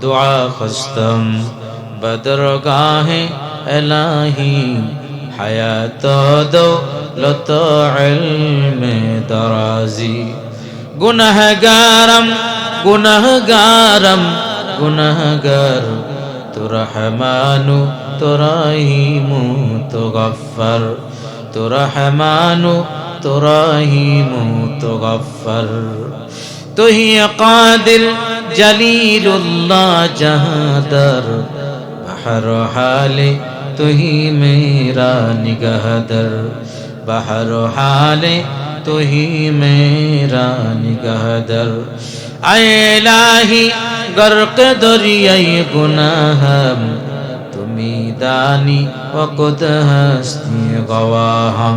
দোয়া খস্তম বদরগাহে এলাহি হায়াত দো লত ইলমে দরাজি গুনাহগারম গুনাহগারম গুনাহগার তো রহমানু তো রহিমু তো গফর তো রহমানু তো রহিমু তো গফর তো হি কাদের জলিলুল্লাহ জাহাদার বাহার হালে তো হি মেরা নিগাহদার বাহার হালে তো হি মেরা নিগাহদার আয়েলাহি গর্ক দরিয়াই গুনাহ তুমি দানি অকুত হস্তি গওয়াহাম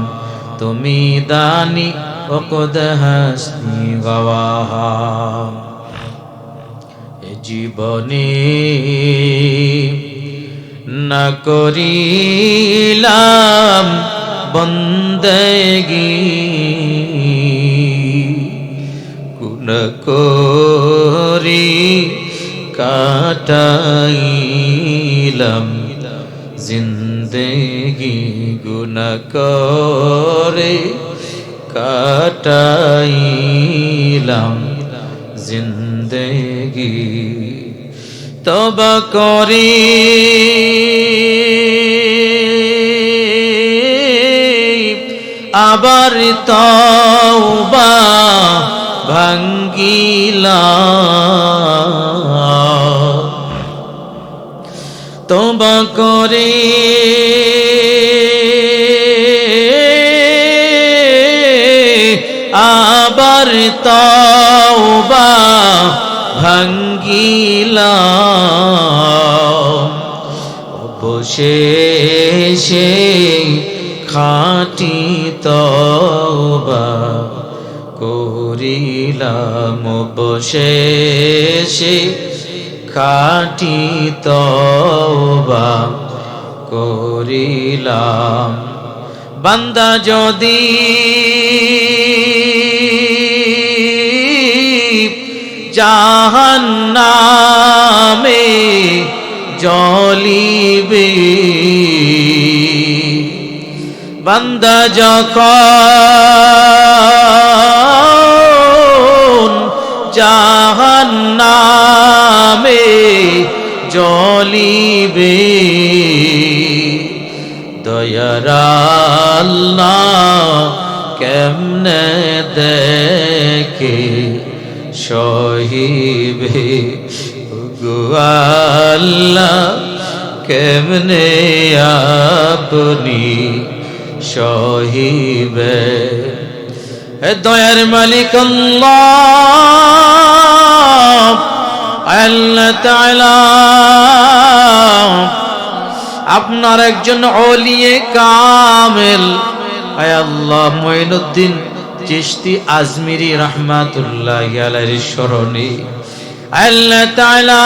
তুমি দানি وقد হস্তি গওয়াহম এ জীবনে না করিলাম বন্দেগি কুন করি কাটাইলাম জিন্দেগি গুণ করে কাটাইলাম জিন্দেগি। তব করি। আবার তওবা ভাঙ্গিলা তবা করে। আবার তওবা ভাঙ্গিলা অবশেষে খাটি তওবা করিলাম। অবশেষে খাটি তওবা করিলাম। বান্দা যদি জাহান্নামে জলিবে। বান্দা যখন জাহান্নামে জলিবে দয়ারাল্লাহ কেমনে দেখে সহিবে গুয়াল্লাহ কেমনে আপনি সহিবে? দয়ার মালিক আপনার একজন অলিয়ে কামেল। আয় আল্লাহ মঈনুদ্দিন চিশতি আজমিরি রহমাতুল্লাহ আলাইহির স্মরণে। আল্লাহ তাআলা